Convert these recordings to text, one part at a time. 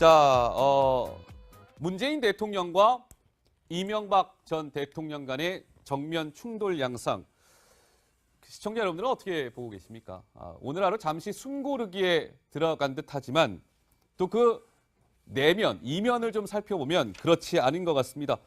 자, 어, 문재인 대통령과 이명박 전 대통령 간의 정면 충돌 양상. 시청자 여러분들은 어떻게 보고 계십니까? 아, 오늘 하루 잠시 숨고르기에 들어간 듯 하지만 또 그 내면, 이면을 좀 살펴보면 그렇지 않은 것 같습니다.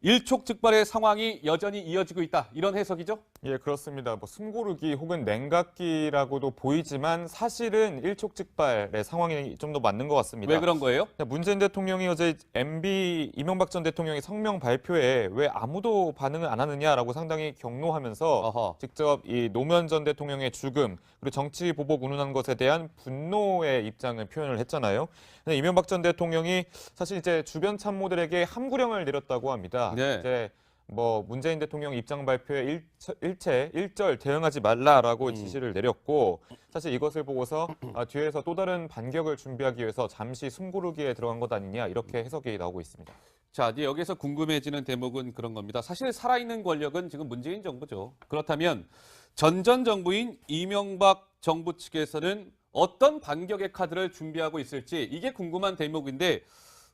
일촉즉발의 상황이 여전히 이어지고 있다. 이런 해석이죠? 예, 그렇습니다. 뭐 숨고르기 혹은 냉각기라고도 보이지만 사실은 일촉즉발의 상황이 좀 더 맞는 것 같습니다. 왜 그런 거예요? 문재인 대통령이 어제 MB 이명박 전 대통령의 성명 발표에 왜 아무도 반응을 안 하느냐라고 상당히 경로하면서 어허. 직접 이 노무현 전 대통령의 죽음 그리고 정치 보복 운운한 것에 대한 분노의 입장을 표현을 했잖아요. 근데 이명박 전 대통령이 사실 이제 주변 참모들에게 함구령을 내렸다고 합니다. 네. 이제 뭐 문재인 대통령 입장 발표에 일체 일절 대응하지 말라라고 음. 지시를 내렸고 사실 이것을 보고서 아, 뒤에서 또 다른 반격을 준비하기 위해서 잠시 숨고르기에 들어간 것 아니냐 이렇게 해석이 나오고 있습니다. 자, 이제 여기서 궁금해지는 대목은 그런 겁니다. 사실 살아있는 권력은 지금 문재인 정부죠. 그렇다면 전전 정부인 이명박 정부 측에서는 어떤 반격의 카드를 준비하고 있을지 이게 궁금한 대목인데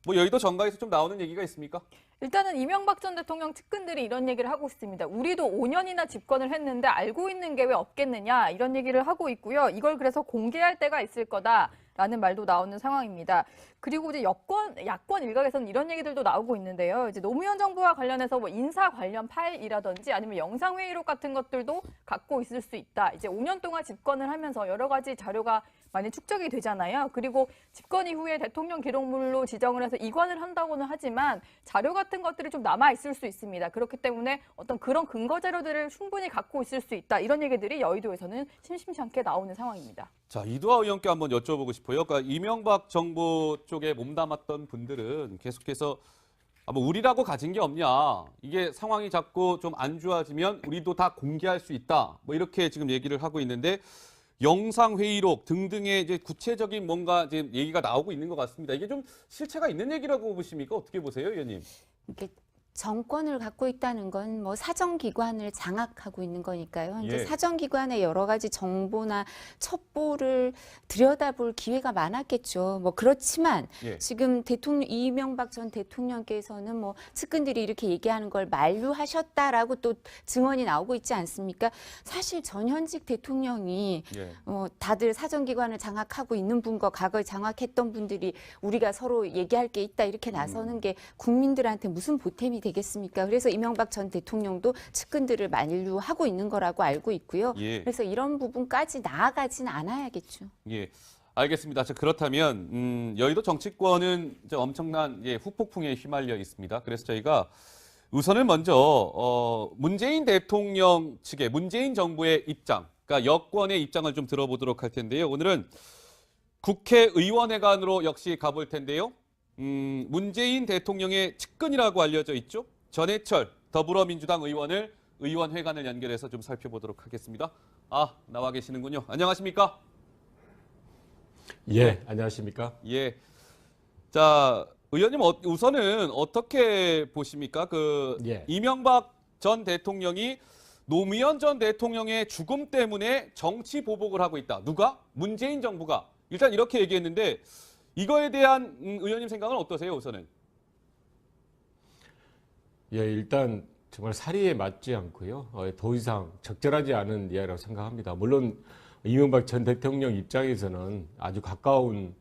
뭐 여의도 정가에서 좀 나오는 얘기가 있습니까? 일단은 이명박 전 대통령 측근들이 이런 얘기를 하고 있습니다. 우리도 5년이나 집권을 했는데 알고 있는 게 왜 없겠느냐 이런 얘기를 하고 있고요. 이걸 그래서 공개할 때가 있을 거다라는 말도 나오는 상황입니다. 그리고 이제 여권 야권 일각에서는 이런 얘기들도 나오고 있는데요. 이제 노무현 정부와 관련해서 뭐 인사 관련 파일이라든지 아니면 영상 회의록 같은 것들도 갖고 있을 수 있다. 이제 5년 동안 집권을 하면서 여러 가지 자료가 많이 축적이 되잖아요. 그리고 집권 이후에 대통령 기록물로 지정을 해서 이관을 한다고는 하지만 자료 같은 것들이 좀 남아 있을 수 있습니다. 그렇기 때문에 어떤 그런 근거 자료들을 충분히 갖고 있을 수 있다. 이런 얘기들이 여의도에서는 심심치 않게 나오는 상황입니다. 자, 이두하 의원께 한번 여쭤보고 싶어요. 그러니까 이명박 정부 쪽에 몸담았던 분들은 계속해서 아, 뭐 우리라고 가진 게 없냐. 이게 상황이 자꾸 좀 안 좋아지면 우리도 다 공개할 수 있다. 뭐 이렇게 지금 얘기를 하고 있는데 영상 회의록 등등의 이제 구체적인 뭔가 지금 얘기가 나오고 있는 것 같습니다. 이게 좀 실체가 있는 얘기라고 보십니까? 어떻게 보세요, 의원님? 이게 정권을 갖고 있다는 건 뭐 사정기관을 장악하고 있는 거니까요. 이제 예. 사정기관의 여러 가지 정보나 첩보를 들여다볼 기회가 많았겠죠. 뭐 그렇지만 예. 지금 대통령 이명박 전 대통령께서는 뭐 측근들이 이렇게 얘기하는 걸 만류하셨다라고 또 증언이 나오고 있지 않습니까? 사실 전 현직 대통령이 예. 어, 다들 사정기관을 장악하고 있는 분과 과거에 장악했던 분들이 우리가 서로 얘기할 게 있다 이렇게 나서는 게 국민들한테 무슨 보탬이 되겠습니까? 그래서 이명박 전 대통령도 측근들을 만류하고 있는 거라고 알고 있고요. 예. 그래서 이런 부분까지 나아가진 않아야겠죠. 예. 알겠습니다. 자, 그렇다면 음, 여의도 정치권은 엄청난 예, 후폭풍에 휘말려 있습니다. 그래서 저희가 우선은 먼저 어, 문재인 대통령 측의 문재인 정부의 입장, 그러니까 여권의 입장을 좀 들어보도록 할 텐데요. 오늘은 국회의원회관으로 역시 가볼 텐데요. 음, 문재인 대통령의 측근이라고 알려져 있죠. 전해철 더불어민주당 의원을 의원회관을 연결해서 좀 살펴보도록 하겠습니다. 아, 나와 계시는군요. 안녕하십니까? 예, 안녕하십니까? 예. 자, 의원님 어- 우선은 어떻게 보십니까? 그 예. 이명박 전 대통령이 노무현 전 대통령의 죽음 때문에 정치 보복을 하고 있다. 누가? 문재인 정부가. 일단 이렇게 얘기했는데 이거에 대한 음, 의원님 생각은 어떠세요? 우선은. 예, 일단 정말 사리에 맞지 않고요. 어, 더 이상 적절하지 않은 이야기라고 생각합니다. 물론 이명박 전 대통령 입장에서는 아주 가까운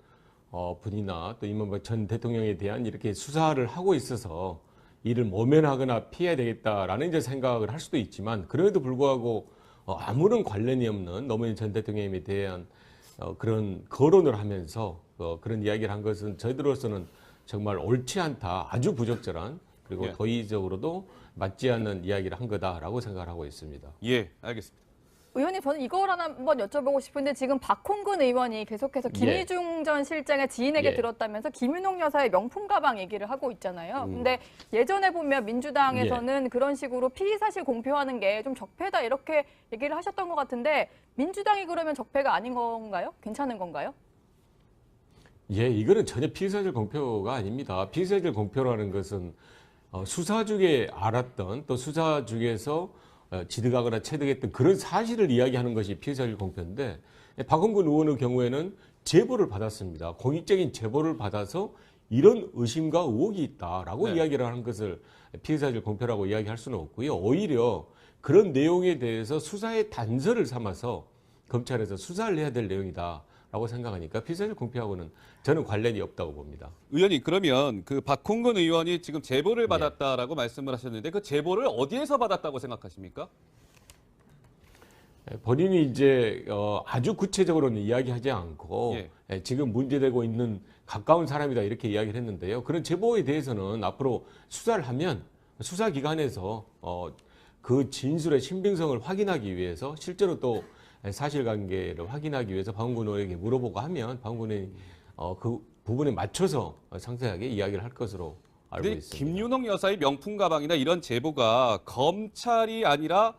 어, 분이나 또 이명박 전 대통령에 대한 이렇게 수사를 하고 있어서 이를 모면하거나 피해야 되겠다라는 이제 생각을 할 수도 있지만 그럼에도 불구하고 어, 아무런 관련이 없는 노무현 전 대통령에 대한 어, 그런 거론을 하면서 어, 그런 이야기를 한 것은 저희들로서는 정말 옳지 않다, 아주 부적절한 그리고 예. 도의적으로도 맞지 않는 이야기를 한 거다라고 생각을 하고 있습니다. 예, 알겠습니다. 의원님 저는 이걸 하나 한번 여쭤보고 싶은데 지금 박홍근 의원이 계속해서 김희중 전 실장의 지인에게 예. 들었다면서 김윤옥 여사의 명품 가방 얘기를 하고 있잖아요. 음. 근데 예전에 보면 민주당에서는 그런 식으로 피의 사실 공표하는 게 좀 적폐다 이렇게 얘기를 하셨던 것 같은데 민주당이 그러면 적폐가 아닌 건가요? 괜찮은 건가요? 예, 이거는 전혀 피의사실 공표가 아닙니다. 피의사실 공표라는 것은 어, 수사 중에 알았던 또 수사 중에서 어, 지득하거나 체득했던 그런 사실을 이야기하는 것이 피의사실 공표인데 예, 박원근 의원의 경우에는 제보를 받았습니다. 공익적인 제보를 받아서 이런 의심과 의혹이 있다라고 네. 이야기를 하는 것을 피해자질 공표라고 이야기할 수는 없고요. 오히려 그런 내용에 대해서 수사의 단서를 삼아서 검찰에서 수사를 해야 될 내용이다 라고 생각하니까 피해자질 공표하고는 저는 관련이 없다고 봅니다. 의원님 그러면 그 박홍근 의원이 지금 네. 제보를 받았다라고 말씀을 하셨는데 그 제보를 어디에서 받았다고 생각하십니까? 예, 본인이 이제 어, 아주 구체적으로는 이야기하지 않고 예. 예, 지금 문제되고 있는 가까운 사람이다 이렇게 이야기를 했는데요. 그런 제보에 대해서는 앞으로 수사를 하면 수사기관에서 어, 그 진술의 신빙성을 확인하기 위해서 실제로 또 사실관계를 확인하기 위해서 방훈근 의원에게 물어보고 하면 방훈근 의원이 어, 그 부분에 맞춰서 상세하게 이야기를 할 것으로 알고 있습니다. 김윤홍 여사의 명품 가방이나 이런 제보가 검찰이 아니라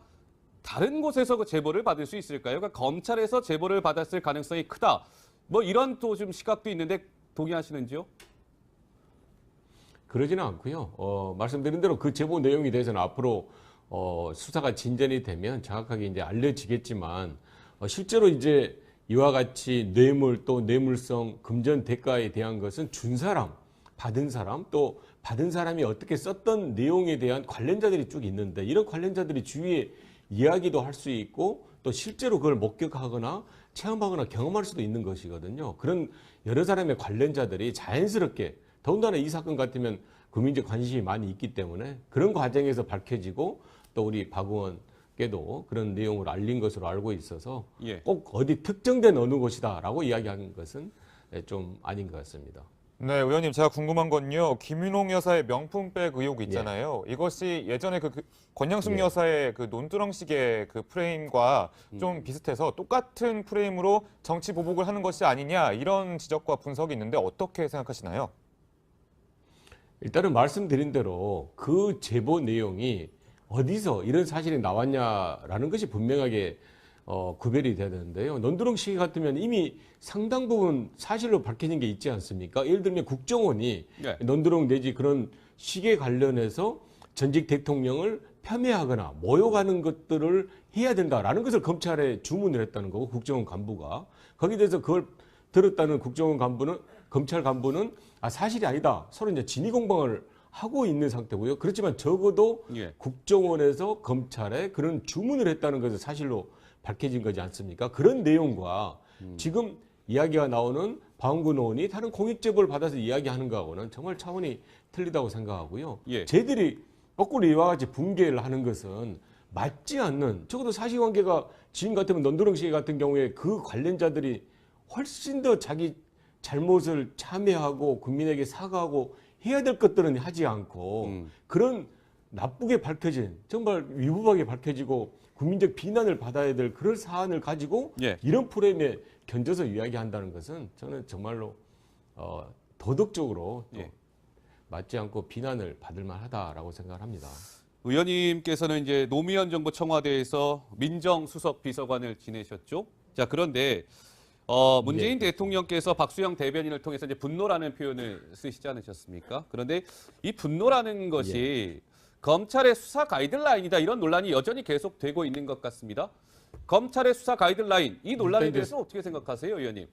다른 곳에서 그 제보를 받을 수 있을까요? 그러니까 검찰에서 제보를 받았을 가능성이 크다. 뭐 이런 또 좀 시각도 있는데 동의하시는지요? 그러지는 않고요. 어, 말씀드린 대로 그 제보 내용에 대해서는 앞으로 어, 수사가 진전이 되면 정확하게 이제 알려지겠지만 어, 실제로 이제 이와 같이 뇌물 또 뇌물성 금전 대가에 대한 것은 준 사람, 받은 사람 또 받은 사람이 어떻게 썼던 내용에 대한 관련자들이 쭉 있는데 이런 관련자들이 주위에 이야기도 할 수 있고 또 실제로 그걸 목격하거나 체험하거나 경험할 수도 있는 것이거든요. 그런 여러 사람의 관련자들이 자연스럽게 더군다나 이 사건 같으면 국민적 관심이 많이 있기 때문에 그런 과정에서 밝혀지고 또 우리 박 의원 께도 그런 내용을 알린 것으로 알고 있어서 예. 꼭 어디 특정된 어느 곳이다라고 이야기하는 것은 좀 아닌 것 같습니다. 네, 의원님 제가 궁금한 건요. 김윤홍 여사의 명품백 의혹 있잖아요. 이것이 예전에 그, 그 권양숙 예. 여사의 그 논두렁식의 그 프레임과 좀 비슷해서 똑같은 프레임으로 정치 보복을 하는 것이 아니냐 이런 지적과 분석이 있는데 어떻게 생각하시나요? 일단은 말씀드린 대로 그 제보 내용이 어디서 이런 사실이 나왔냐라는 것이 분명하게 어, 구별이 돼야 되는데요. 논두렁 시기 같으면 이미 상당 부분 사실로 밝혀진 게 있지 않습니까? 예를 들면 국정원이 네. 논두렁 내지 그런 시기에 관련해서 전직 대통령을 폄훼하거나 모욕하는 것들을 해야 된다라는 것을 검찰에 주문을 했다는 거고 국정원 간부가 거기에 대해서 그걸 들었다는 국정원 간부는 검찰 간부는 아 사실이 아니다 서로 이제 진위 공방을 하고 있는 상태고요. 그렇지만 적어도 예. 국정원에서 검찰에 그런 주문을 했다는 것을 사실로 밝혀진 거지 않습니까? 그런 내용과 지금 이야기가 나오는 방군 의원이 다른 공익 제보를 받아서 이야기하는 거하고는 정말 차원이 틀리다고 생각하고요. 예. 쟤들이 거꾸로 이와 같이 붕괴를 하는 것은 맞지 않는 적어도 사실관계가 지금 같으면 넌두렁 씨 같은 경우에 그 관련자들이 훨씬 더 자기 잘못을 참여하고 국민에게 사과하고 해야 될 것들은 하지 않고 음. 그런 나쁘게 밝혀진 정말 위법하게 밝혀지고 국민적 비난을 받아야 될 그런 사안을 가지고 예. 이런 프레임에 견뎌서 이야기한다는 것은 저는 정말로 어, 도덕적으로 또 예. 맞지 않고 비난을 받을 만하다라고 생각을 합니다. 의원님께서는 이제 노무현 정부 청와대에서 민정수석 비서관을 지내셨죠. 자 그런데 어, 문재인 대통령께서 박수영 대변인을 통해서 이제 분노라는 표현을 쓰시지 않으셨습니까? 그런데 이 분노라는 것이 검찰의 수사 가이드라인이다 이런 논란이 여전히 계속되고 있는 것 같습니다. 검찰의 수사 가이드라인 이 논란에 일단 이제- 대해서 어떻게 생각하세요, 의원님?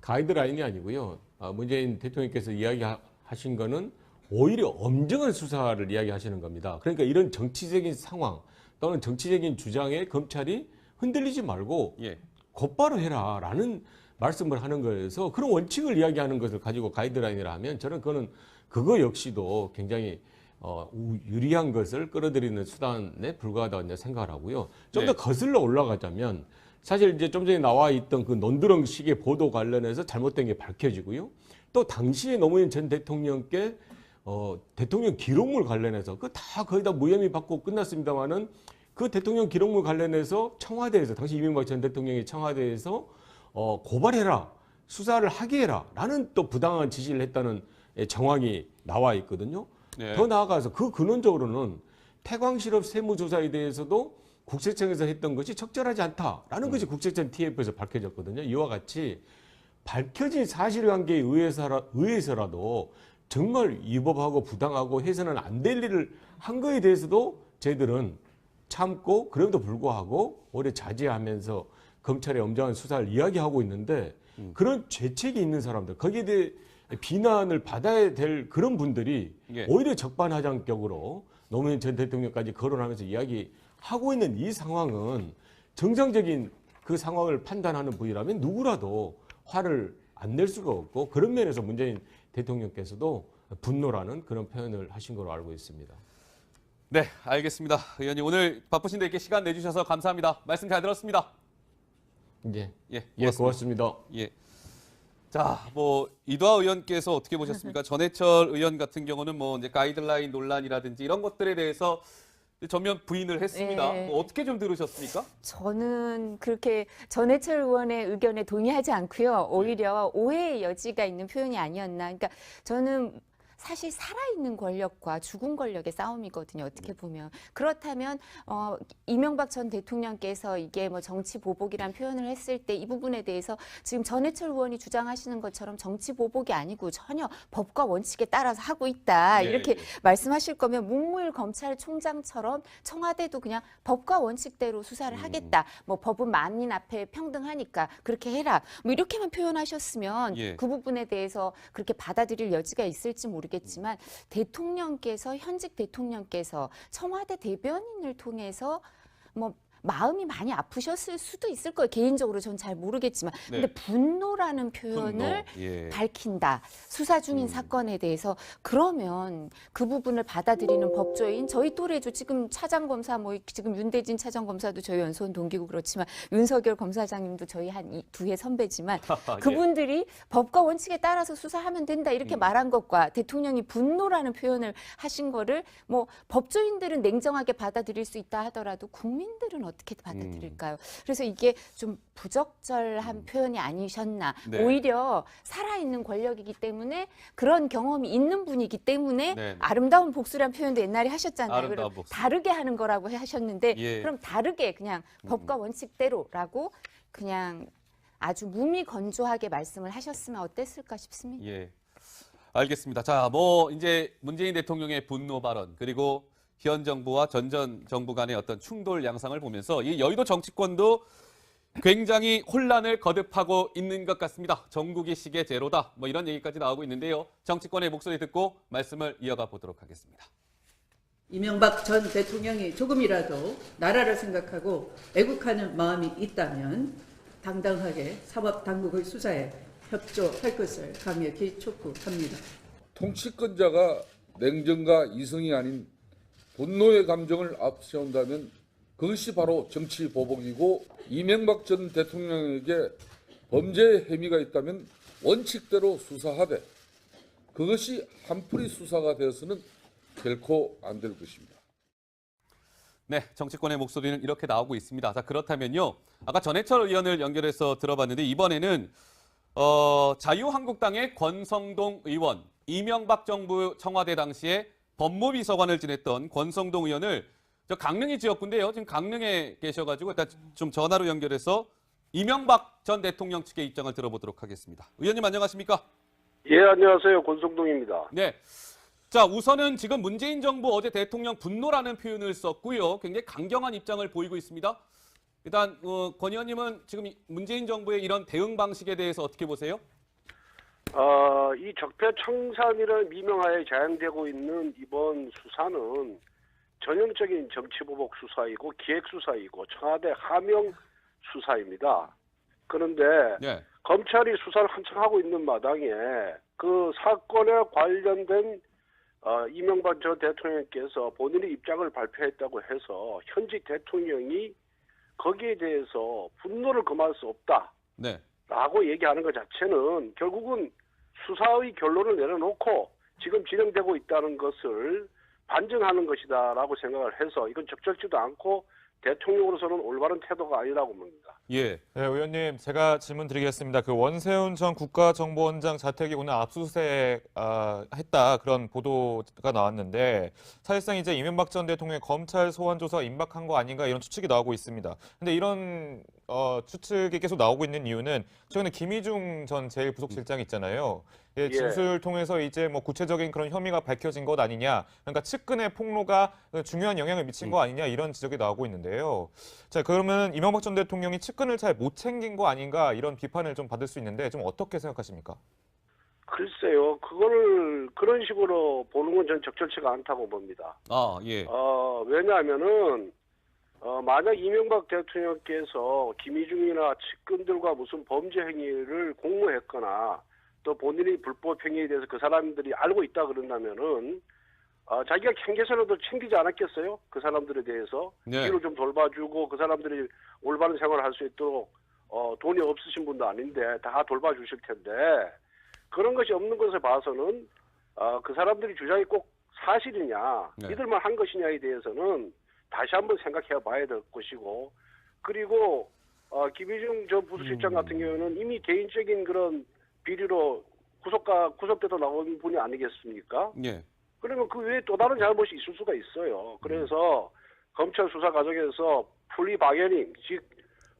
가이드라인이 아니고요. 아, 문재인 대통령께서 이야기하신 거는 오히려 엄정한 수사를 이야기하시는 겁니다. 그러니까 이런 정치적인 상황 또는 정치적인 주장에 검찰이 흔들리지 말고 예. 곧바로 해라 라는 말씀을 하는 거여서 그런 원칙을 이야기하는 것을 가지고 가이드라인이라 하면 저는 그거는 그거 역시도 굉장히 어, 우- 유리한 것을 끌어들이는 수단에 불과하다고 생각을 하고요. 좀더 네. 거슬러 올라가자면 사실 이제 좀 전에 나와 있던 그 논두렁식의 보도 관련해서 잘못된 게 밝혀지고요. 또 당시에 노무현 전 대통령께 어, 대통령 기록물 관련해서 그 다 거의 다 무혐의 받고 끝났습니다만은 그 대통령 기록물 관련해서 청와대에서 당시 이명박 전 대통령이 청와대에서 어, 고발해라 수사를 하게 해라 라는 또 부당한 지시를 했다는 예, 정황이 나와 있거든요. 네. 더 나아가서 그 근원적으로는 태광실업 세무조사에 대해서도 국세청에서 했던 것이 적절하지 않다라는 것이 국세청 TF에서 밝혀졌거든요. 이와 같이 밝혀진 사실관계에 의해서라, 의해서라도 정말 위법하고 부당하고 해서는 안 될 일을 한 거에 대해서도 저희들은 참고 그럼에도 불구하고 오래 자제하면서 검찰의 엄정한 수사를 이야기하고 있는데 음. 그런 죄책이 있는 사람들 거기에 대해 비난을 받아야 될 그런 분들이 예. 오히려 적반하장격으로 노무현 전 대통령까지 거론하면서 이야기하고 있는 이 상황은 정상적인 그 상황을 판단하는 분이라면 누구라도 화를 안 낼 수가 없고 그런 면에서 문재인 대통령께서도 분노라는 그런 표현을 하신 걸로 알고 있습니다. 네, 알겠습니다. 의원님 오늘 바쁘신데 이렇게 시간 내주셔서 감사합니다. 말씀 잘 들었습니다. 예, 예, 예, 고맙습니다. 예. 자, 뭐 이도하 의원께서 어떻게 보셨습니까? 전해철 의원 같은 경우는 뭐 이제 가이드라인 논란이라든지 이런 것들에 대해서 전면 부인을 했습니다. 네. 뭐 어떻게 좀 들으셨습니까? 저는 그렇게 전해철 의원의 의견에 동의하지 않고요. 오히려 오해의 여지가 있는 표현이 아니었나. 그러니까 저는 사실 살아있는 권력과 죽은 권력의 싸움이거든요. 어떻게 보면 그렇다면 어, 이명박 전 대통령께서 이게 뭐 정치 보복이란 표현을 했을 때 이 부분에 대해서 지금 전해철 의원이 주장하시는 것처럼 정치 보복이 아니고 전혀 법과 원칙에 따라서 하고 있다 예, 이렇게 예. 말씀하실 거면 문무일 검찰총장처럼 청와대도 그냥 법과 원칙대로 수사를 음. 하겠다. 뭐 법은 만인 앞에 평등하니까 그렇게 해라. 뭐 이렇게만 표현하셨으면 예. 그 부분에 대해서 그렇게 받아들일 여지가 있을지 모르겠 지만 대통령께서 현직 대통령께서 청와대 대변인을 통해서 뭐 마음이 많이 아프셨을 수도 있을 거예요. 개인적으로 전 잘 모르겠지만. 네. 근데 분노라는 표현을 분노. 예. 밝힌다. 수사 중인 음. 사건에 대해서 그러면 그 부분을 받아들이는 법조인 저희 또래죠. 지금 차장 검사 뭐 지금 윤대진 차장 검사도 저희 연수원 동기고 그렇지만 윤석열 검사장님도 저희 한 두 해 선배지만 예. 그분들이 법과 원칙에 따라서 수사하면 된다 이렇게 음. 말한 것과 대통령이 분노라는 표현을 하신 거를 뭐 법조인들은 냉정하게 받아들일 수 있다 하더라도 국민들은 어떻게 받아들일까요? 그래서 이게 좀 부적절한 표현이 아니셨나. 음. 네. 오히려 살아있는 권력이기 때문에 그런 경험이 있는 분이기 때문에 네, 네. 아름다운 복수란 표현도 옛날에 하셨잖아요. 아름다운 그럼 복수. 다르게 하는 거라고 하셨는데 예. 그럼 다르게 그냥 음. 법과 원칙대로라고 그냥 아주 무미건조하게 말씀을 하셨으면 어땠을까 싶습니다. 예. 알겠습니다. 자, 뭐 이제 문재인 대통령의 분노 발언 그리고 현 정부와 전전 정부 간의 어떤 충돌 양상을 보면서 이 여의도 정치권도 굉장히 혼란을 거듭하고 있는 것 같습니다. 전국이 시계 제로다. 뭐 이런 얘기까지 나오고 있는데요. 정치권의 목소리 듣고 말씀을 이어가 보도록 하겠습니다. 이명박 전 대통령이 조금이라도 나라를 생각하고 애국하는 마음이 있다면 당당하게 사법 당국의 수사에 협조할 것을 강력히 촉구합니다. 통치권자가 냉정과 이성이 아닌 분노의 감정을 앞세운다면 그것이 바로 정치 보복이고 이명박 전 대통령에게 범죄의 혐의가 있다면 원칙대로 수사하되 그것이 한풀이 수사가 되어서는 결코 안 될 것입니다. 네, 정치권의 목소리는 이렇게 나오고 있습니다. 자, 그렇다면요. 아까 전해철 의원을 연결해서 들어봤는데 이번에는 어, 자유한국당의 권성동 의원, 이명박 정부 청와대 당시에 법무비서관을 지냈던 권성동 의원을 저 강릉이 지역구인데요. 지금 강릉에 계셔가지고 일단 좀 전화로 연결해서 이명박 전 대통령 측의 입장을 들어보도록 하겠습니다. 의원님 안녕하십니까? 예, 안녕하세요. 권성동입니다. 네. 자, 우선은 지금 문재인 정부 어제 대통령 분노라는 표현을 썼고요. 굉장히 강경한 입장을 보이고 있습니다. 일단 어, 권 의원님은 지금 이 문재인 정부의 이런 대응 방식에 대해서 어떻게 보세요? 어, 이 적폐청산이라는 미명하에 자행되고 있는 이번 수사는 전형적인 정치보복 수사이고 기획수사이고 청와대 하명 수사입니다. 그런데 네. 검찰이 수사를 한창 하고 있는 마당에 그 사건에 관련된 어, 이명박 전 대통령께서 본인의 입장을 발표했다고 해서 현직 대통령이 거기에 대해서 분노를 금할 수 없다. 네. 라고 얘기하는 것 자체는 결국은 수사의 결론을 내려놓고 지금 진행되고 있다는 것을 반증하는 것이다라고 생각을 해서 이건 적절치도 않고 대통령으로서는 올바른 태도가 아니라고 봅니다. 예. 네, 의원님 제가 질문 드리겠습니다. 그 원세훈 전 국가정보원장 자택이 오늘 압수수색 아, 했다 그런 보도가 나왔는데 사실상 이제 이명박 전 대통령의 검찰 소환 조사가 임박한 거 아닌가 이런 추측이 나오고 있습니다. 근데 이런 어, 추측이 계속 나오고 있는 이유는 최근에 김희중 전 제1부속실장 있잖아요. 예, 진술 통해서 이제 뭐 구체적인 그런 혐의가 밝혀진 것 아니냐. 그러니까 측근의 폭로가 중요한 영향을 미친 거 아니냐 이런 지적이 나오고 있는데요. 자, 그러면 이명박 전 대통령이 측근을 잘 못 챙긴 거 아닌가 이런 비판을 좀 받을 수 있는데 좀 어떻게 생각하십니까? 글쎄요, 그거를 그런 식으로 보는 건 전 적절치가 않다고 봅니다. 아, 예. 어, 왜냐하면은, 어, 만약 이명박 대통령께서 김희중이나 측근들과 무슨 범죄 행위를 공모했거나 또 본인이 불법 행위에 대해서 그 사람들이 알고 있다 그런다면은 어, 자기가 챙겨서라도 챙기지 않았겠어요? 그 사람들에 대해서 네. 뒤로 좀 돌봐주고 그 사람들이 올바른 생활을 할 수 있도록 어, 돈이 없으신 분도 아닌데 다 돌봐주실 텐데 그런 것이 없는 것을 봐서는 어, 그 사람들이 주장이 꼭 사실이냐 네. 믿을만 한 것이냐에 대해서는 다시 한번 생각해 봐야 될 것이고 그리고 어, 김희중 전 부수실장 음. 같은 경우는 이미 개인적인 그런 비리로 구속가 구속돼도 나온 분이 아니겠습니까? 예. 그러면 그 외에 또 다른 잘못이 있을 수가 있어요. 그래서 검찰 수사 과정에서 풀리 바게닝, 즉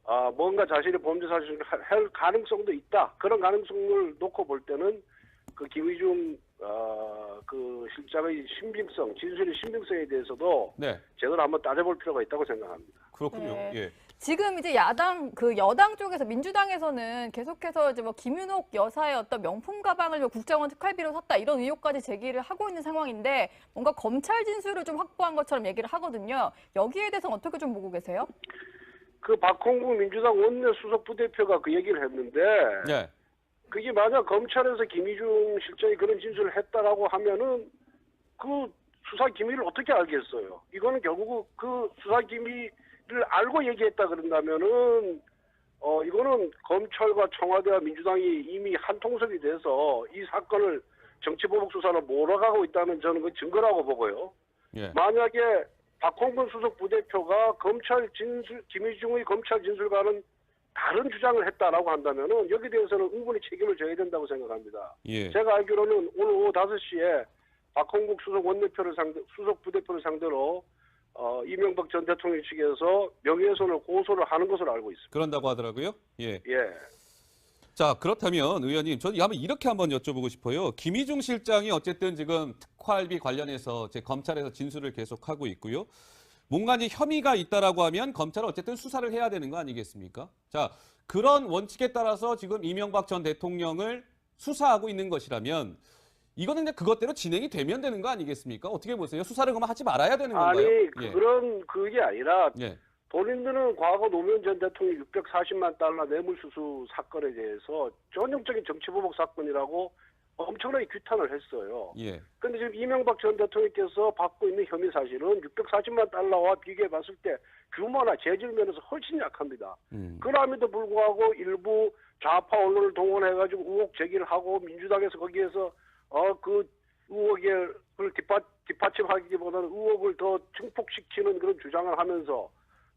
아, 뭔가 자신의 범죄 사실을 하- 할 가능성도 있다. 그런 가능성을 놓고 볼 때는 그 김의중 어, 그 실장의 신빙성, 진술의 신빙성에 대해서도 네. 제대로 한번 따져볼 필요가 있다고 생각합니다. 그렇군요. 네. 예. 지금 이제 야당 그 여당 쪽에서 민주당에서는 계속해서 이제 뭐 김윤옥 여사의 어떤 명품 가방을 뭐 국정원 특활비로 샀다 이런 의혹까지 제기를 하고 있는 상황인데 뭔가 검찰 진술을 좀 확보한 것처럼 얘기를 하거든요. 여기에 대해서는 어떻게 좀 보고 계세요? 그 박홍구 민주당 원내 수석 부대표가 그 얘기를 했는데 예. 그게 만약 검찰에서 김희중 실장이 그런 진술을 했다라고 하면은 그 수사 기밀을 어떻게 알겠어요? 이거는 결국 그 수사 기밀 을 알고 얘기했다 그런다면은 어 이거는 검찰과 청와대와 민주당이 이미 한 통속이 돼서 이 사건을 정치보복 수사로 몰아가고 있다는 저는 그 증거라고 보고요. 예. 만약에 박홍근 수석 부대표가 검찰 진술, 김희중의 검찰 진술과는 다른 주장을 했다라고 한다면은 여기 대해서는 응분히 책임을 져야 된다고 생각합니다. 예. 제가 알기로는 오늘 오후 5시에 박홍국 수석 원내표를 상대, 수석 부대표를 상대로 어, 이명박 전 대통령 측에서 명예훼손을 고소를 하는 것으로 알고 있습니다. 그런다고 하더라고요. 예. 예. 자, 그렇다면 의원님, 저는 한번 이렇게 한번 여쭤보고 싶어요. 김희중 실장이 어쨌든 지금 특활비 관련해서 제 검찰에서 진술을 계속하고 있고요. 뭔가 이제 혐의가 있다라고 하면 검찰은 어쨌든 수사를 해야 되는 거 아니겠습니까? 자, 그런 원칙에 따라서 지금 이명박 전 대통령을 수사하고 있는 것이라면 이거는 이제 그것대로 진행이 되면 되는 거 아니겠습니까? 어떻게 보세요? 수사를 그러면 하지 말아야 되는 아니 건가요? 예. 그런 그게 아니라 예. 본인들은 과거 노무현 전 대통령 640만 달러 뇌물수수 사건에 대해서 전형적인 정치보복 사건이라고 엄청나게 규탄을 했어요. 예. 근데 지금 이명박 전 대통령께서 받고 있는 혐의 사실은 640만 달러와 비교해 봤을 때 규모나 재질 면에서 훨씬 약합니다. 음. 그럼에도 불구하고 일부 좌파 언론을 동원해가지고 의혹 제기를 하고 민주당에서 거기에서 어그 의혹을 뒷받, 뒷받침하기보다는 의혹을 더 증폭시키는 그런 주장을 하면서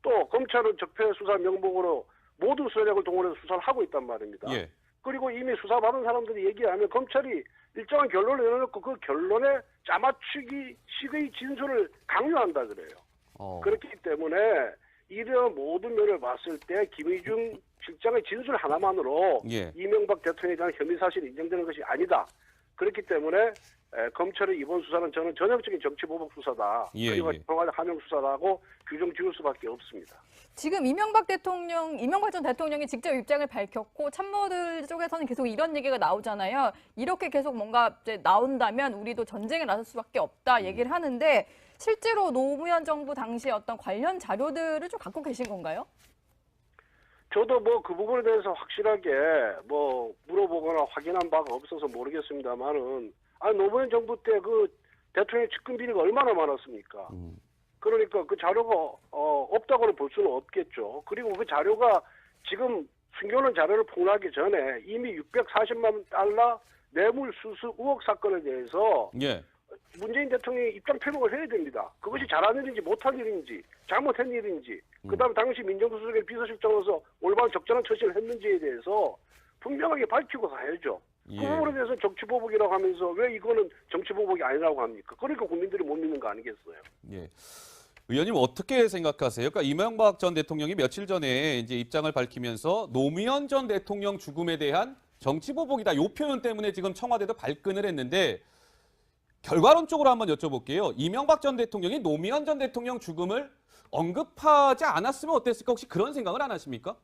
또 검찰은 적폐 수사 명목으로 모든 수사력을 동원해서 수사를 하고 있단 말입니다. 예. 그리고 이미 수사받은 사람들이 얘기하면 검찰이 일정한 결론을 내놓고 그 결론에 짜맞추기 식의 진술을 강요한다 그래요. 어. 그렇기 때문에 이런 모든 면을 봤을 때 김의중 실장의 진술 하나만으로 예. 이명박 대통령에 대한 혐의 사실이 인정되는 것이 아니다. 그렇기 때문에 에, 검찰의 이번 수사는 저는 전형적인 정치 보복 수사다. 예, 그리고 예. 청와대 함용 수사라고 규정 지을 수밖에 없습니다. 지금 이명박 대통령, 이명박 전 대통령이 직접 입장을 밝혔고 참모들 쪽에서는 계속 이런 얘기가 나오잖아요. 이렇게 계속 뭔가 이제 나온다면 우리도 전쟁에 나설 수밖에 없다 얘기를 하는데 실제로 노무현 정부 당시 어떤 관련 자료들을 좀 갖고 계신 건가요? 저도 뭐 그 부분에 대해서 확실하게 뭐 물어보거나 확인한 바가 없어서 모르겠습니다만은 아 노무현 정부 때 그 대통령 측근 비리가 얼마나 많았습니까? 음. 그러니까 그 자료가 어, 없다고는 볼 수는 없겠죠. 그리고 그 자료가 지금 숨겨놓은 자료를 폭로하기 전에 이미 640만 달러 뇌물 수수 의혹 사건에 대해서 예. 문재인 대통령이 입장 표명을 해야 됩니다. 그것이 잘한 일인지 못한 일인지 잘못한 일인지 그다음에 당시 민정수석의 비서실장으로서 올바른 적절한 처신을 했는지에 대해서 분명하게 밝히고 가야죠. 예. 그 부분에 대해서 정치보복이라고 하면서 왜 이거는 정치보복이 아니라고 합니까? 그러니까 국민들이 못 믿는 거 아니겠어요? 예. 의원님 어떻게 생각하세요? 그러니까 이명박 전 대통령이 며칠 전에 이제 입장을 밝히면서 노무현 전 대통령 죽음에 대한 정치 보복이다. 요 표현 때문에 지금 청와대도 발끈을 했는데 결과론적으로 한번 여쭤볼게요. 이명박 전 대통령이 노무현 전 대통령 죽음을 언급하지 않았으면 어땠을까? 혹시 그런 생각을 안 하십니까?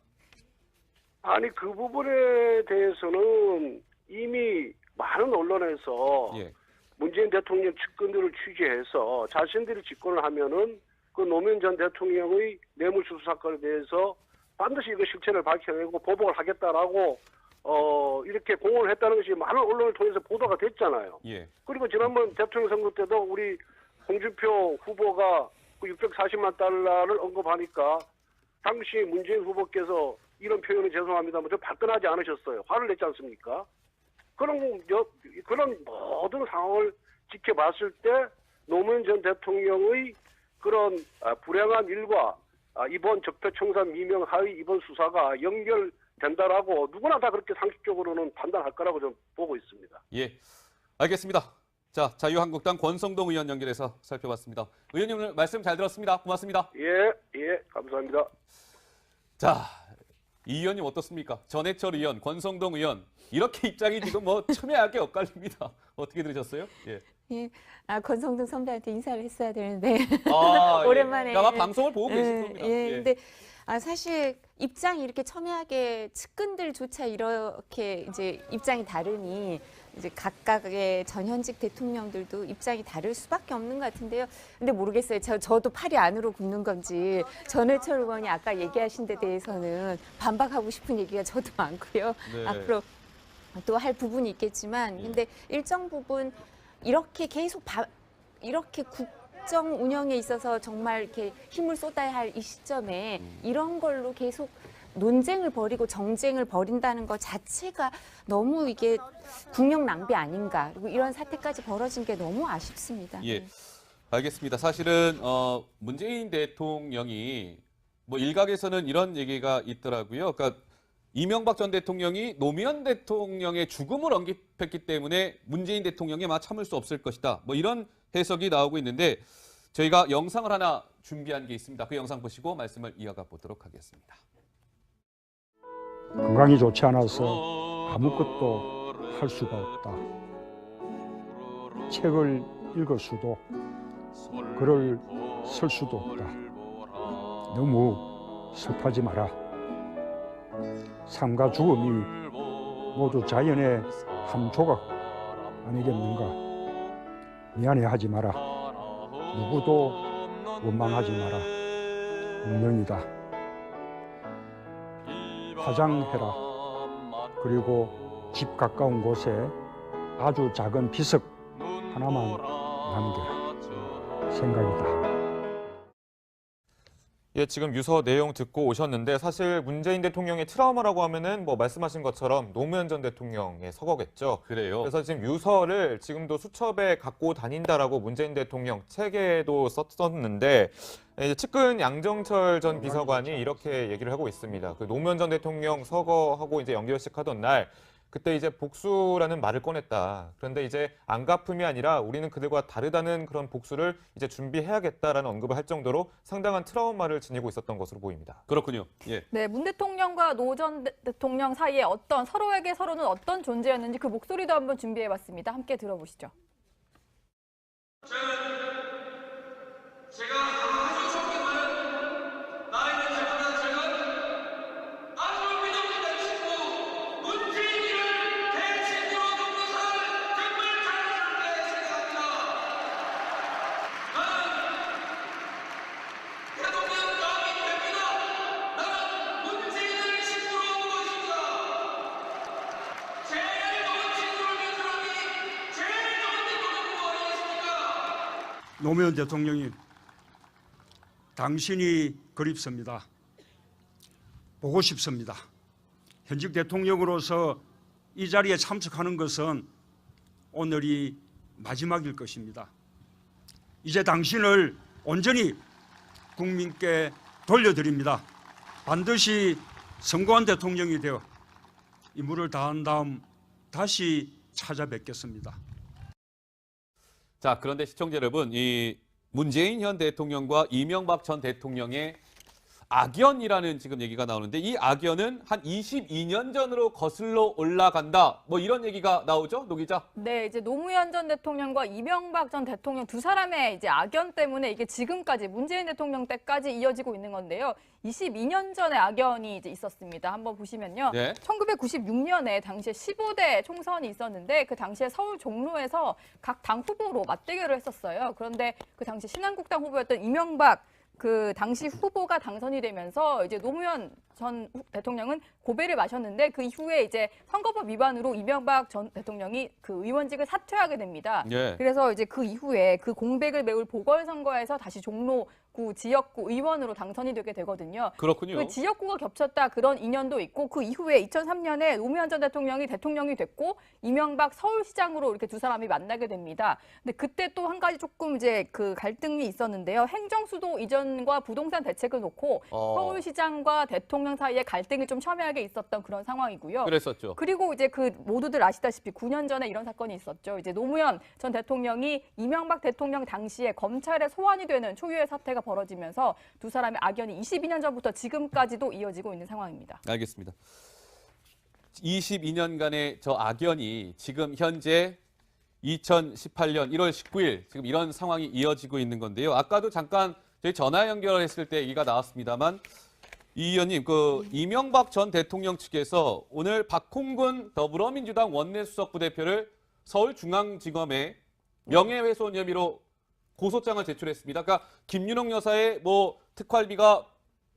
아니 그 부분에 대해서는 이미 많은 언론에서 예. 문재인 대통령 측근들을 취재해서 자신들이 집권을 하면은 그 노무현 전 대통령의 뇌물수수 사건에 대해서 반드시 이거 실체를 밝혀내고 보복을 하겠다라고 어 이렇게 공언을 했다는 것이 많은 언론을 통해서 보도가 됐잖아요. 예. 그리고 지난번 대통령 선거 때도 우리 홍준표 후보가 그 640만 달러를 언급하니까 당시 문재인 후보께서 이런 표현은 죄송합니다만 좀 발끈하지 않으셨어요. 화를 냈지 않습니까? 그런 여- 그런 모든 상황을 지켜봤을 때 노무현 전 대통령의 그런 아, 불행한 일과 아, 이번 적폐청산 미명 하의 이번 수사가 연결 된다라고 누구나 다 그렇게 상식적으로는 판단할 거라고 좀 보고 있습니다. 예. 알겠습니다. 자, 자유한국당 권성동 의원 연결해서 살펴봤습니다. 의원님 오늘 말씀 잘 들었습니다. 고맙습니다. 예, 예, 감사합니다. 자, 이 의원님 어떻습니까? 전해철 의원, 권성동 의원 이렇게 입장이 지금 뭐 첨예하게 엇갈립니다. 어떻게 들으셨어요? 예. 예. 아, 권성동 선배한테 인사를 했어야 되는데. 아, 예. 오랜만에. 아마 방송을 보고 계실 예, 겁니다. 예, 예. 근데 아, 사실 입장이 이렇게 첨예하게 측근들조차 이렇게 이제 입장이 다르니 이제 각각의 전현직 대통령들도 입장이 다를 수밖에 없는 것 같은데요. 근데 모르겠어요. 저, 저도 팔이 안으로 굽는 건지 전해철 의원이 아까 얘기하신 데 대해서는 반박하고 싶은 얘기가 저도 많고요. 네. 앞으로 또 할 부분이 있겠지만 예. 근데 일정 부분 이렇게 계속 바, 이렇게 국정 운영에 있어서 정말 이렇게 힘을 쏟아야 할 이 시점에 음. 이런 걸로 계속 논쟁을 벌이고 정쟁을 벌인다는 것 자체가 너무 이게 국력 낭비 아닌가 그리고 이런 사태까지 벌어진 게 너무 아쉽습니다. 예. 네. 알겠습니다. 사실은 어, 문재인 대통령이 뭐 일각에서는 이런 얘기가 있더라고요. 그러니까 이명박 전 대통령이 노무현 대통령의 죽음을 언급했기 때문에 문재인 대통령이 아마 참을 수 없을 것이다. 뭐 이런 해석이 나오고 있는데 저희가 영상을 하나 준비한 게 있습니다. 그 영상 보시고 말씀을 이어가 보도록 하겠습니다. 건강이 좋지 않아서 아무것도 할 수가 없다. 책을 읽을 수도 글을 쓸 수도 없다. 너무 슬퍼하지 마라. 삶과 죽음이 모두 자연의 한 조각 아니겠는가. 미안해하지 마라. 누구도 원망하지 마라. 운명이다. 화장해라. 그리고 집 가까운 곳에 아주 작은 비석 하나만 남겨라. 생각이다. 예, 지금 유서 내용 듣고 오셨는데 사실 문재인 대통령의 트라우마라고 하면은 뭐 말씀하신 것처럼 노무현 전 대통령의 서거겠죠. 그래요. 그래서 지금 유서를 지금도 수첩에 갖고 다닌다라고 문재인 대통령 책에도 썼었는데 이제 측근 양정철 전 비서관이 이렇게 얘기를 하고 있습니다. 그 노무현 전 대통령 서거하고 이제 연결식 하던 날 그때 이제 복수라는 말을 꺼냈다. 그런데 이제 안 갚음이 아니라 우리는 그들과 다르다는 그런 복수를 이제 준비해야겠다라는 언급을 할 정도로 상당한 트라우마를 지니고 있었던 것으로 보입니다. 그렇군요. 예. 네, 문 대통령과 노 전 대통령 사이에 어떤 서로에게 서로는 어떤 존재였는지 그 목소리도 한번 준비해봤습니다. 함께 들어보시죠. 제가 노무현 대통령이 당신이 그립습니다. 보고 싶습니다. 현직 대통령으로서 이 자리에 참석하는 것은 오늘이 마지막일 것입니다. 이제 당신을 온전히 국민께 돌려드립니다. 반드시 성공한 대통령이 되어 임무를 다한 다음 다시 찾아뵙겠습니다. 자, 그런데 시청자 여러분, 이 문재인 현 대통령과 이명박 전 대통령의 악연이라는 지금 얘기가 나오는데 이 악연은 한 22년 전으로 거슬러 올라간다. 뭐 이런 얘기가 나오죠, 노 기자? 네, 이제 노무현 전 대통령과 이명박 전 대통령 두 사람의 이제 악연 때문에 이게 지금까지 문재인 대통령 때까지 이어지고 있는 건데요. 22년 전에 악연이 이제 있었습니다. 한번 보시면요. 네. 1996년에 당시에 15대 총선이 있었는데 그 당시에 서울 종로에서 각 당 후보로 맞대결을 했었어요. 그런데 그 당시 신한국당 후보였던 이명박 그 당시 후보가 당선이 되면서 이제 노무현 전 후- 대통령은 고배를 마셨는데 그 이후에 이제 선거법 위반으로 이명박 전 대통령이 그 의원직을 사퇴하게 됩니다. 예. 그래서 이제 그 이후에 그 공백을 메울 보궐선거에서 다시 종로 구 지역구 의원으로 당선이 되게 되거든요. 그렇군요. 그 지역구가 겹쳤다 그런 인연도 있고 그 이후에 2003년에 노무현 전 대통령이 대통령이 됐고 이명박 서울시장으로 이렇게 두 사람이 만나게 됩니다. 근데 그때 또 한 가지 조금 이제 그 갈등이 있었는데요. 행정수도 이전과 부동산 대책을 놓고 어. 서울시장과 대통령 사이에 갈등이 좀 첨예하게 있었던 그런 상황이고요. 그랬었죠. 그리고 이제 그 모두들 아시다시피 9년 전에 이런 사건이 있었죠. 이제 노무현 전 대통령이 이명박 대통령 당시에 검찰에 소환이 되는 초유의 사태가 벌어지면서 두 사람의 악연이 22년 전부터 지금까지도 이어지고 있는 상황입니다. 알겠습니다. 22년간의 저 악연이 지금 현재 2018년 1월 19일 지금 이런 상황이 이어지고 있는 건데요. 아까도 잠깐 저희 전화 연결했을 때 얘기가 나왔습니다만 이 의원님 그 이명박 전 대통령 측에서 오늘 박홍근 더불어민주당 원내수석 부대표를 서울중앙지검에 명예훼손 혐의로 고소장을 제출했습니다. 그러니까 김윤옥 여사의 뭐 특활비가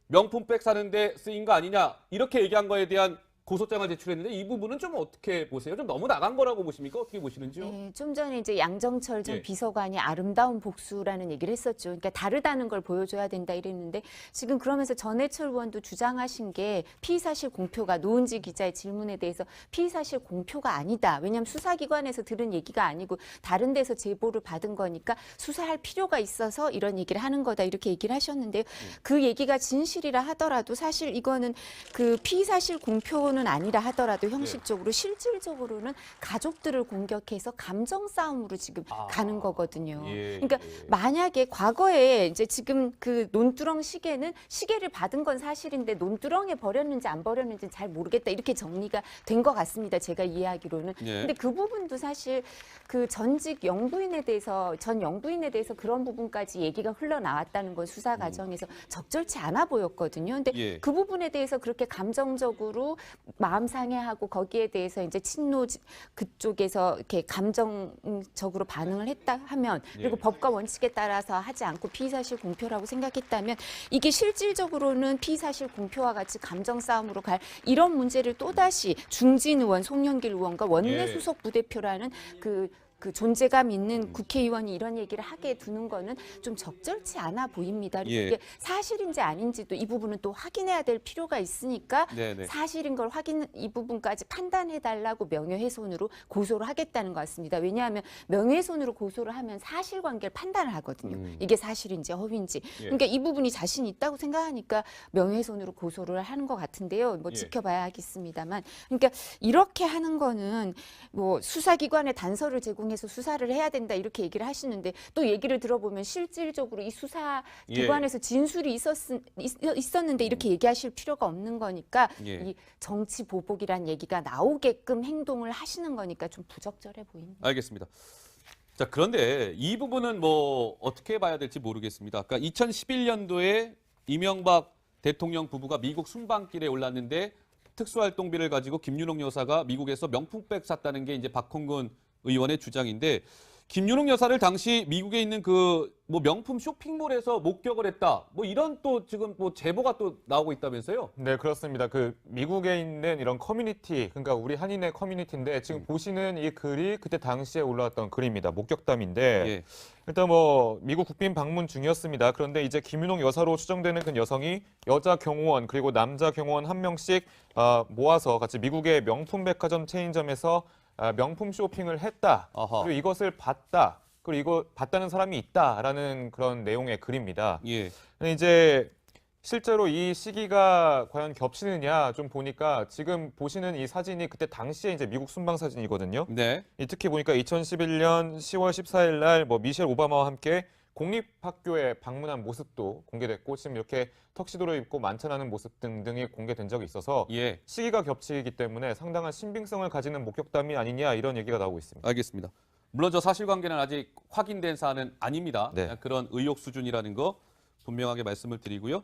명품백 사는데 쓰인 거 아니냐 이렇게 얘기한 거에 대한 고소장을 제출했는데 이 부분은 좀 어떻게 보세요? 좀 너무 나간 거라고 보십니까? 어떻게 보시는지요? 네, 좀 전에 이제 양정철 전 예. 비서관이 아름다운 복수라는 얘기를 했었죠. 그러니까 다르다는 걸 보여줘야 된다 이랬는데 지금 그러면서 전해철 의원도 주장하신 게 피의사실 공표가 노은지 기자의 질문에 대해서 피의사실 공표가 아니다. 왜냐하면 수사기관에서 들은 얘기가 아니고 다른 데서 제보를 받은 거니까 수사할 필요가 있어서 이런 얘기를 하는 거다 이렇게 얘기를 하셨는데요. 그 얘기가 진실이라 하더라도 사실 이거는 그 피의사실 공표 는 아니라 하더라도 형식적으로 실질적으로는 가족들을 공격해서 감정 싸움으로 지금 아. 가는 거거든요. 예, 그러니까 예. 만약에 과거에 이제 지금 그 논두렁 시계는 시계를 받은 건 사실인데 논두렁에 버렸는지 안 버렸는지 잘 모르겠다 이렇게 정리가 된 것 같습니다. 제가 이해하기로는. 예. 근데 그 부분도 사실 그 전직 영부인에 대해서 전 영부인에 대해서 그런 부분까지 얘기가 흘러나왔다는 건 수사 과정에서 적절치 않아 보였거든요. 근데 음. 예. 그 부분에 대해서 그렇게 감정적으로 마음 상해하고 거기에 대해서 이제 친노 지- 그쪽에서 이렇게 감정적으로 반응을 했다 하면 그리고 예. 법과 원칙에 따라서 하지 않고 피의사실 공표라고 생각했다면 이게 실질적으로는 피의사실 공표와 같이 감정 싸움으로 갈 이런 문제를 또다시 중진 의원 송영길 의원과 원내 예. 수석 부대표라는 그 그 존재감 있는 국회의원이 이런 얘기를 하게 두는 거는 좀 적절치 않아 보입니다. 그리고 예. 이게 사실인지 아닌지도 이 부분은 또 확인해야 될 필요가 있으니까 네네. 사실인 걸 확인 이 부분까지 판단해 달라고 명예훼손으로 고소를 하겠다는 것 같습니다. 왜냐하면 명예훼손으로 고소를 하면 사실관계를 판단을 하거든요. 음. 이게 사실인지 허위인지. 예. 그러니까 이 부분이 자신 있다고 생각하니까 명예훼손으로 고소를 하는 것 같은데요. 뭐 예. 지켜봐야 하겠습니다만. 그러니까 이렇게 하는 거는 뭐 수사기관에 단서를 제공 해서 수사를 해야 된다 이렇게 얘기를 하시는데 또 얘기를 들어보면 실질적으로 이 수사 예. 기관에서 진술이 있었, 있었는데 이렇게 얘기하실 필요가 없는 거니까 예. 이 정치 보복이란 얘기가 나오게끔 행동을 하시는 거니까 좀 부적절해 보입니다. 알겠습니다. 자, 그런데 이 부분은 뭐 어떻게 봐야 될지 모르겠습니다. 그러니까 2011년도에 이명박 대통령 부부가 미국 순방길에 올랐는데 특수활동비를 가지고 김윤옥 여사가 미국에서 명품백 샀다는 게 이제 박홍근 의원의 주장인데 김윤옥 여사를 당시 미국에 있는 그 뭐 명품 쇼핑몰에서 목격을 했다. 뭐 이런 또 지금 뭐 제보가 또 나오고 있다면서요? 네, 그렇습니다. 그 미국에 있는 이런 커뮤니티, 그러니까 우리 한인의 커뮤니티인데 지금 보시는 이 글이 그때 당시에 올라왔던 글입니다. 목격담인데 예. 일단 뭐 미국 국빈 방문 중이었습니다. 그런데 이제 김윤옥 여사로 추정되는 그 여성이 여자 경호원 그리고 남자 경호원 한 명씩 아, 모아서 같이 미국의 명품 백화점 체인점에서 아, 명품 쇼핑을 했다. 아하. 그리고 이것을 봤다. 그리고 이거 봤다는 사람이 있다라는 그런 내용의 글입니다. 예. 근데 이제 실제로 이 시기가 과연 겹치느냐 좀 보니까 지금 보시는 이 사진이 그때 당시에 이제 미국 순방 사진이거든요. 네. 이 특히 보니까 2011년 10월 14일 날 뭐 미셸 오바마와 함께 공립학교에 방문한 모습도 공개됐고 지금 이렇게 턱시도를 입고 만찬하는 모습 등등이 공개된 적이 있어서 예, 시기가 겹치기 때문에 상당한 신빙성을 가지는 목격담이 아니냐 이런 얘기가 나오고 있습니다. 알겠습니다. 물론 저 사실관계는 아직 확인된 사안은 아닙니다. 네. 그런 의혹 수준이라는 거 분명하게 말씀을 드리고요.